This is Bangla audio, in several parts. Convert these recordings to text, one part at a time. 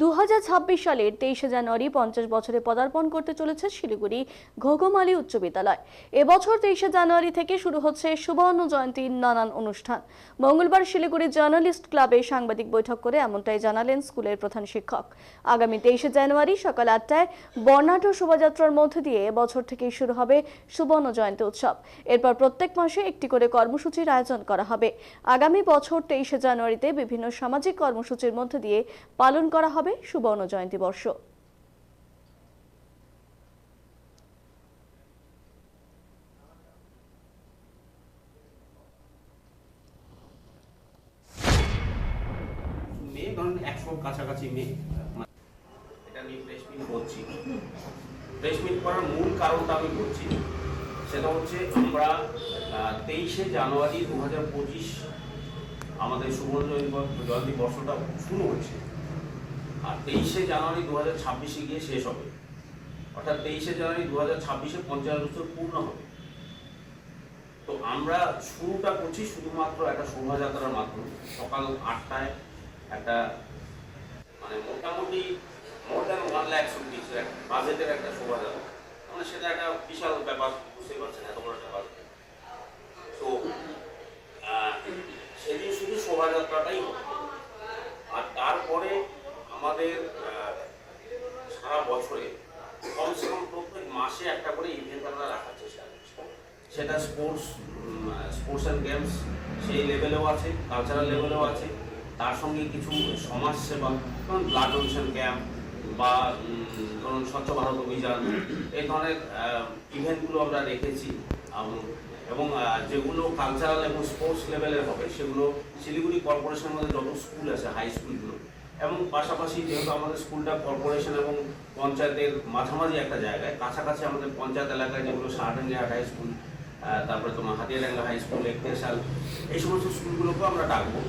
দু হাজার ছাব্বিশ সালের তেইশে জানুয়ারি পঞ্চাশ বছরে পদার্পণ করতে চলেছে শিলিগুড়ি ঘোগমালি উচ্চ বিদ্যালয়। এবছর তেইশে জানুয়ারি থেকে শুরু হচ্ছে সুবর্ণ জয়ন্তীর নানান অনুষ্ঠান। মঙ্গলবার শিলিগুড়ি জার্নালিস্ট ক্লাবে সাংবাদিক বৈঠক করে এমনটাই জানালেন স্কুলের প্রধান শিক্ষক। আগামী তেইশে জানুয়ারি সকাল আটটায় বর্ণাঢ্য শোভাযাত্রার মধ্য দিয়ে এবছর থেকেই শুরু হবে সুবর্ণ জয়ন্তী উৎসব। এরপর প্রত্যেক মাসে একটি করে কর্মসূচির আয়োজন করা হবে। আগামী বছর তেইশে জানুয়ারিতে বিভিন্ন সামাজিক কর্মসূচির মধ্য দিয়ে পালন করা হবে। সুবর্ণ জয়ন্তী বর্ষ। মানে করার মূল কারণটা আমি বলছি, সেটা হচ্ছে আমরা তেইশে জানুয়ারি হাজার পঁচিশ আমাদের জয়ন্তী বর্ষটা শুরু হচ্ছে। তেইশে জানুয়ারি দু হাজার ছাব্বিশে গিয়ে শেষ হবে। অর্থাৎ তেইশে জানুয়ারি দু হাজার ছাব্বিশে পঞ্চাশ বছর পূর্ণ হবে। তো আমরা শুরুটা করছি শুধুমাত্র একটা শোভাযাত্রার মাধ্যমে। সকাল আটটায় একটা মানে মোটামুটি more than one lakhs rupees বাজেটের একটা শোভাযাত্রা। মানে সেটা একটা বিশাল ব্যাপার, বুঝতেই পারছেন এত বড় বাজেট তো সেদিন শুধু শোভাযাত্রাটাই হবে। আর তারপরে আমাদের সারা বছরে কমসে কম প্রত্যেক মাসে একটা করে ইভেন্ট আমরা রাখার চেষ্টা করছি। সেটা স্পোর্টস স্পোর্টস অ্যান্ড গেমস সেই লেভেলেও আছে কালচারাল লেভেলেও আছে। তার সঙ্গে কিছু সমাজসেবা যেমন ব্লাড ডোনেশন ক্যাম্প বা ধরুন স্বচ্ছ ভারত অভিযান, এই ধরনের ইভেন্টগুলো আমরা রেখেছি। এবং যেগুলো কালচারাল এবং স্পোর্টস লেভেলের হবে, সেগুলো শিলিগুড়ি কর্পোরেশনের মধ্যে যত স্কুল আছে হাই স্কুলগুলো এবং পাশাপাশি যেহেতু আমাদের স্কুলটা কর্পোরেশন এবং পঞ্চায়েতের মাঝামাঝি একটা জায়গায় কাছাকাছি আমাদের পঞ্চায়েত এলাকায় যেগুলো সাহাডাঙ্গিহাট হাই স্কুল তারপরে তোমার হাতিয়াডাঙ্গা হাই স্কুল একতেশাল এই সমস্ত স্কুলগুলোকেও আমরা ডাকবো।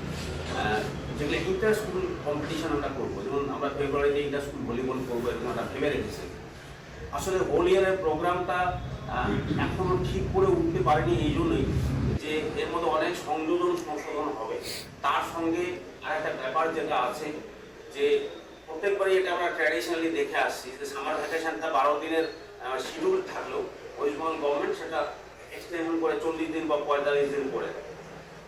যেগুলো ইন্টার স্কুল কম্পিটিশন আমরা করব যেমন আমরা ফেব্রুয়ারিতে ইন্টার স্কুল ভলিবল করব এরকম একটা ভেবে রেখেছি। আসলে হোল ইয়ারের প্রোগ্রামটা আহ, এখনও ঠিক করে উঠতে পারেনি এই জন্যই যে এর মধ্যে অনেক সংযোজন সংশোধন হবে। তার সঙ্গে আর একটা ব্যাপার যেটা আছে যে প্রত্যেকবারই এটা আমরা ট্র্যাডিশনালি দেখে আসছি যে সামার ভ্যাকেশনটা বারো দিনের শিডিউল থাকলেও ওয়েস্ট বেঙ্গল গভর্নমেন্ট সেটা এক্সটেনশন করে চল্লিশ দিন বা পঁয়তাল্লিশ দিন করে।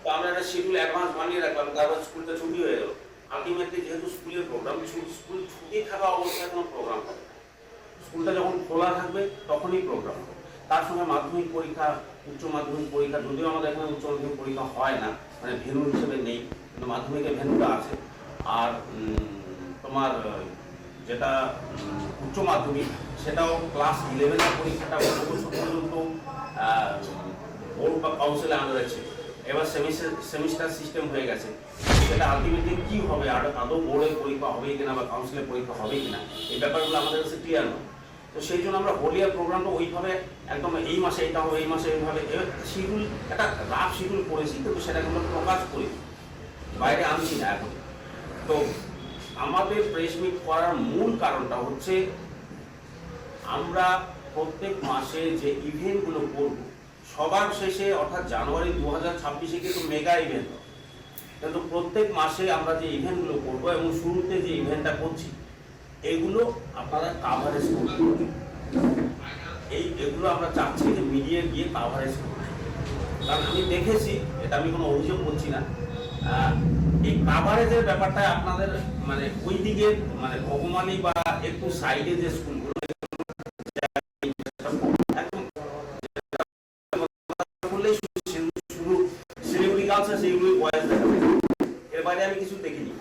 তো আমরা একটা শিডিউল অ্যাডভান্স বানিয়ে রাখলাম, তারপর স্কুলটা ছুটি হয়ে গেল। আলটিমেটলি যেহেতু স্কুলের প্রোগ্রাম স্কুল ছুটি থাকা অবস্থায় কোনো প্রোগ্রাম হবে স্কুলটা যখন খোলা থাকবে, তখনই প্রোগ্রাম হবে তার সঙ্গে মাধ্যমিক পরীক্ষা, উচ্চ মাধ্যমিক পরীক্ষা, যদিও আমাদের এখানে উচ্চ মাধ্যমিক পরীক্ষা হয় না মানে ভেনু হিসেবে নেই, কিন্তু মাধ্যমিকের ভেনুটা আছে। আর তোমার যেটা উচ্চ মাধ্যমিক, সেটাও ক্লাস ইলেভেনের পরীক্ষাটা গত বছর পর্যন্ত বোর্ড বা কাউন্সিলে আনা রয়েছে এবার সেমিস্টার সেমিস্টার সিস্টেম হয়ে গেছে। সেটা আলটিমেটলি কি হবে? আর আদৌ বোর্ডের পরীক্ষা হবে কিনা বা কাউন্সিলের পরীক্ষা হবে কিনা? এই ব্যাপারগুলো আমাদের কাছে ক্লিয়ার নয়। তো সেই জন্য আমরা হোলিয়ার প্রোগ্রামটা ওইভাবে একদম এই মাসে এটা হবে, এই মাসে এইভাবে শিডিউল একটা রাফ শিডিউল করেছি, কিন্তু সেটাকে আমরা প্রকাশ করি। বাইরে আনছি না এখন। তো আমাদের প্রেস মিট করার মূল কারণটা হচ্ছে আমরা প্রত্যেক মাসে যে ইভেন্টগুলো করব, সবার শেষে অর্থাৎ জানুয়ারি দু হাজার ছাব্বিশে কিন্তু মেগা ইভেন্ট কিন্তু প্রত্যেক মাসে আমরা যে ইভেন্টগুলো করব এবং শুরুতে যে ইভেন্টটা করছি, এগুলো আপনারা কাভারেজ করবেন এই এগুলো আমরা চাচ্ছি যে মিডিয়া গিয়ে কাভারেজ করবে কারণ আমি দেখেছি, এটা আমি কোনো অভিযোগ করছি না এই কাভারেজের ব্যাপারটা আপনাদের মানে ওই দিকে মানে ভগমানি বা একটু সাইডে যে স্কুলগুলো আমি কিছু দেখিনি।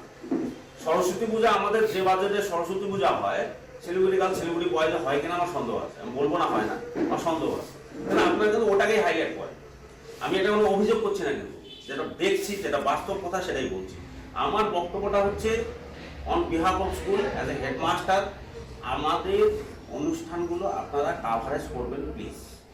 সরস্বতী পূজা আমাদের যে বাজেটে সরস্বতী পূজা হয় শিলিগুড়ি গার্লস শিলিগুড়ি বয়েজে হয় কিনা আমার সন্দেহ আছে। আমি বলব না হয় না, আমার সন্দেহ আছে। আপনারা কিন্তু ওটাকেই হাইলাইট করে আমি এটা কোনো অভিযোগ করছি না কিন্তু। যেটা দেখছি, যেটা বাস্তব কথা সেটাই বলছি। আমার বক্তব্যটা হচ্ছে on behalf of school as a headmaster আমাদের অনুষ্ঠানগুলো আপনারা কাভারেজ করবেন প্লিজ